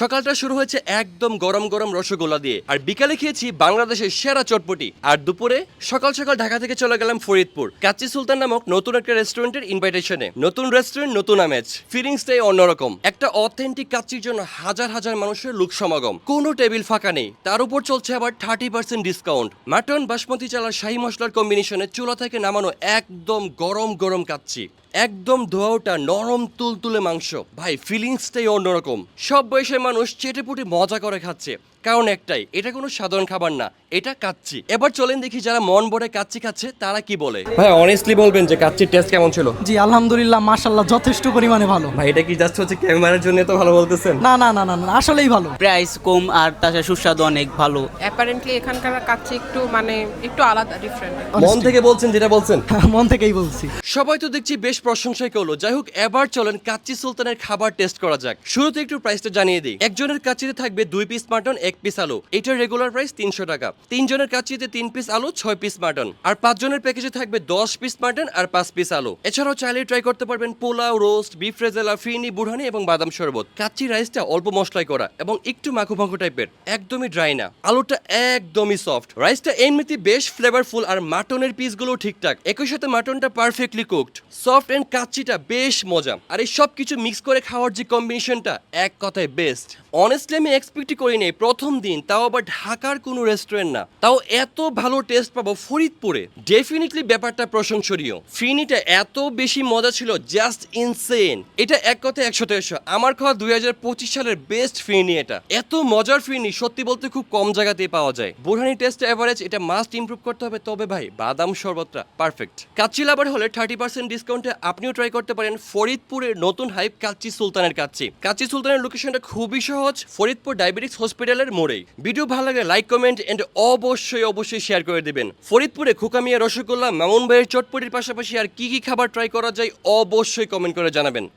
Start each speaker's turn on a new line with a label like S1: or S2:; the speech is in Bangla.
S1: সকালটা শুরু হয়েছে একদম গরম গরম রসগোল্লা দিয়ে। আর বিকালে খেয়েছি বাংলাদেশের সেরা চটপটি। আর দুপুরে সকাল সকাল ঢাকা থেকে চলে গেলাম ফরিদপুর। কাচ্চি সুলতান নামক নতুন একটা রেস্টুরেন্টের ইনভাইটেশনে নতুন রেস্টুরেন্ট, নতুন আমেজ। ফিলিংসটাই অন্যরকম। একটা অথেন্টিক কাচ্চির জন্য হাজার হাজার মানুষের লোক সমাগম। কোনো টেবিল ফাঁকা নেই। তার উপর চলছে আবার thirty percent discount mutton, basmati চালার শাহী মশলার কম্বিনেশনে চুলা থেকে নামানো একদম গরম গরম কাচ্চি। একদম ধোয়াটা নরম তুলতুলে মাংস। ভাই ফিলিংসটাই অন্যরকম। সব বয়সের মানুষ চেটেপুটে মজা করে খাচ্ছে। কারণ একটাই এটা কোনো সাধারণ খাবার না এটা কাচ্চি। এবার চলেন দেখি যারা মন ভরে কাচ্চি খাচ্ছে তারা কি বলে? ভাই অনেস্টলি বলবেন যে কাচ্চির টেস্ট কেমন ছিল?
S2: জি আলহামদুলিল্লাহ মাশাল্লাহ যথেষ্ট পরিমাণে ভালো।
S1: ভাই এটা কি জাস্ট হচ্ছে ক্যামেরার জন্য তো ভালো বলতেছেন?
S2: না না না না না আসলেই ভালো।
S3: প্রাইস কম আর তাছাড়া সুস্বাদু অনেক ভালো।
S4: অ্যাপারেন্টলি এখানকার কাছে একটু মানে একটু আলাদা ডিফারেন্ট
S1: মন থেকে বলছেন যেটা বলছেন?
S2: মন থেকেই বলছি।
S1: সবাই তো দেখছি বেশ প্রশংসাই করল। যাই হোক, এবার চলেন কাচ্চি সুলতানের খাবার টেস্ট করা যাক। শুরুতে একটু প্রাইসটা জানিয়ে দিই। একজনের কাচ্চিতে থাকবে দুই পিস মাটন এক পিস আলু। এটার রেগুলার প্রাইস তিনশো টাকা। তিনজনের কাচ্চিতে তিন পিস আলু, ছয় পিস মাটন আর পাঁচজনের প্যাকেজে থাকবে দশ পিস মাটন আর পাঁচ পিস আলু। এছাড়াও চাইলে ট্রাই করতে পারবেন পোলাও রোস্ট বিফ রেজালা ফিরনি বুড়ানি এবং বাদাম শরবত। কাচ্চি রাইসটা অল্প মশলাই করা এবং একটু মাখু মাখু টাইপের একদমই ড্রাই না। আলুটা একদমই সফট রাইসটা এমনিতে বেশ ফ্লেভারফুল আর মাটনের পিসগুলো ঠিকঠাক। একই সাথে মাটনটা পারফেক্টলি কুকড সফট অ্যান্ড কাচ্চিটা বেশ মজা। আর এই সব কিছু মিক্স করে খাওয়ার যে কম্বিনেশনটা এক কথায় বেস্ট অনেস্টলি আমি এক্সপেক্টই করিনি প্রথম দিন, তাও আবার ঢাকার কোনো রেস্টুরেন্ট না। তাও এত ভালো টেস্ট পাবো ফরিদপুরে। ডেফিনেটলি ব্যাপারটা প্রশংসনীয়। ফিরনিটা এত বেশি মজা ছিল জাস্ট ইনসেন এটা এক একশোতে একশো। আমার খাওয়া দুই হাজার পঁচিশ সালের বেস্ট ফিরনি এটা। এত মজার ফিরনি সত্যি বলতে খুব কম জায়গাতেই পাওয়া যায়। বুরহানি টেস্ট অ্যাভারেজ এটা মাস্ট ইমপ্রুভ করতে হবে। তবে ভাই, বাদাম শরবতটা পারফেক্ট কাচ্চি লাভার হলে থার্টি পার্সেন্ট ডিসকাউন্টে আপনিও ট্রাই করতে পারেন ফরিদপুরের নতুন হাইপ কাচ্চি সুলতানের কাচ্চি। কাচ্চি সুলতানের লোকেশনটা খুবই সহজ ফরিদপুর ডায়াবেটিক্স হসপিটালের মোড়েই ভিডিও ভালো লাগলে লাইক কমেন্ট এন্ড অবশ্যই অবশ্যই শেয়ার করে দেবেন। ফরিদপুরে খুকামিয়া রসগোল্লা, মামুন ভাইয়ের চটপটির পাশাপাশি আর কি কি খাবার ট্রাই করা যায়, অবশ্যই কমেন্ট করে জানাবেন।